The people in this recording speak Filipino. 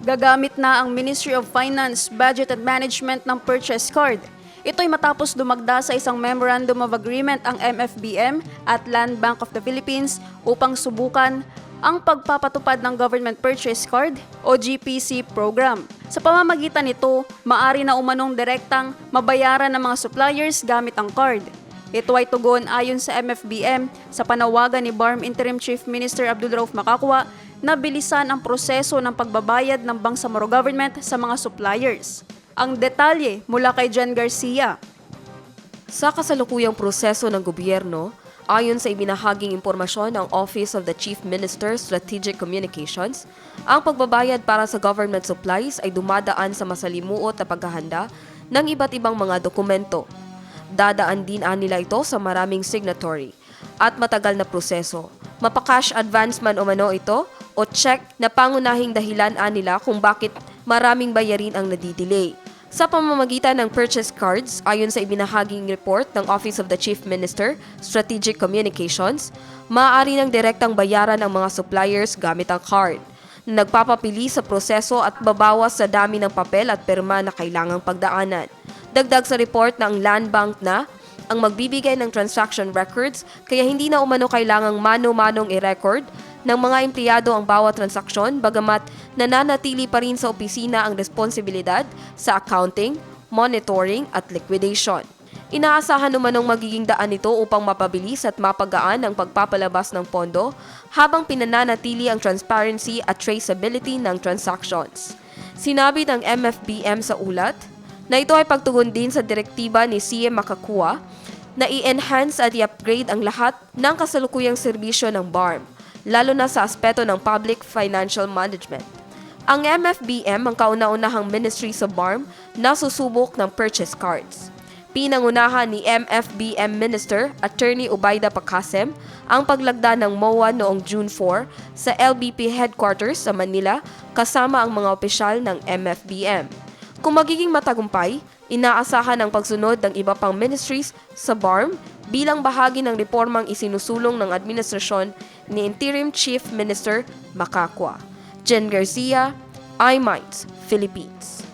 Gagamit na ang Ministry of Finance, Budget and Management ng purchase card. Ito'y matapos dumagda sa isang Memorandum of Agreement ang MFBM at Land Bank of the Philippines upang subukan ang pagpapatupad ng Government Purchase Card o GPC program. Sa pamamagitan nito, maari na umanong direktang mabayaran ng mga suppliers gamit ang card. Ito ay tugon ayon sa MFBM sa panawagan ni BARM Interim Chief Minister Abdul Rauf Makakwa na bilisan ang proseso ng pagbabayad ng Bangsamoro Government sa mga suppliers. Ang detalye mula kay Jen Garcia. Sa kasalukuyang proseso ng gobyerno, ayon sa ibinahaging impormasyon ng Office of the Chief Minister Strategic Communications, ang pagbabayad para sa government supplies ay dumadaan sa masalimuot na paghahanda ng iba't ibang mga dokumento. Dadaan din nila ito sa maraming signatory at matagal na proseso. Mapakash advance man o mano ito o check na pangunahing dahilan nila kung bakit maraming bayarin ang nadidelay. Sa pamamagitan ng purchase cards, ayon sa ibinahaging report ng Office of the Chief Minister, Strategic Communications, maaari ng direktang bayaran ang mga suppliers gamit ang card na nagpapapili sa proseso at babawas sa dami ng papel at perma na kailangang pagdaanan. Dagdag sa report ng Land Bank na ang magbibigay ng transaction records kaya hindi na umano kailangang mano-manong i-record ng mga empleyado ang bawat transaksyon bagamat nananatili pa rin sa opisina ang responsibilidad sa accounting, monitoring at liquidation. Inaasahan umanong magiging daan ito upang mapabilis at mapagaan ang pagpapalabas ng pondo habang pinananatili ang transparency at traceability ng transactions. Sinabi ng MFBM sa ulat na ito ay pagtugon din sa direktiba ni CM Makakua na i-enhance at i-upgrade ang lahat ng kasalukuyang serbisyo ng BARM, lalo na sa aspeto ng public financial management. Ang MFBM ang kauna-unahang ministry sa BARM na susubok ng purchase cards. Pinangunahan ni MFBM Minister Attorney Ubayda Pakasem ang paglagda ng MOA noong June 4 sa LBP headquarters sa Manila kasama ang mga opisyal ng MFBM. Kung magiging matagumpay, inaasahan ang pagsunod ng iba pang ministries sa BARM bilang bahagi ng reformang isinusulong ng administrasyon ni Interim Chief Minister Makakwa. Jen Garcia, iMinds, Philippines.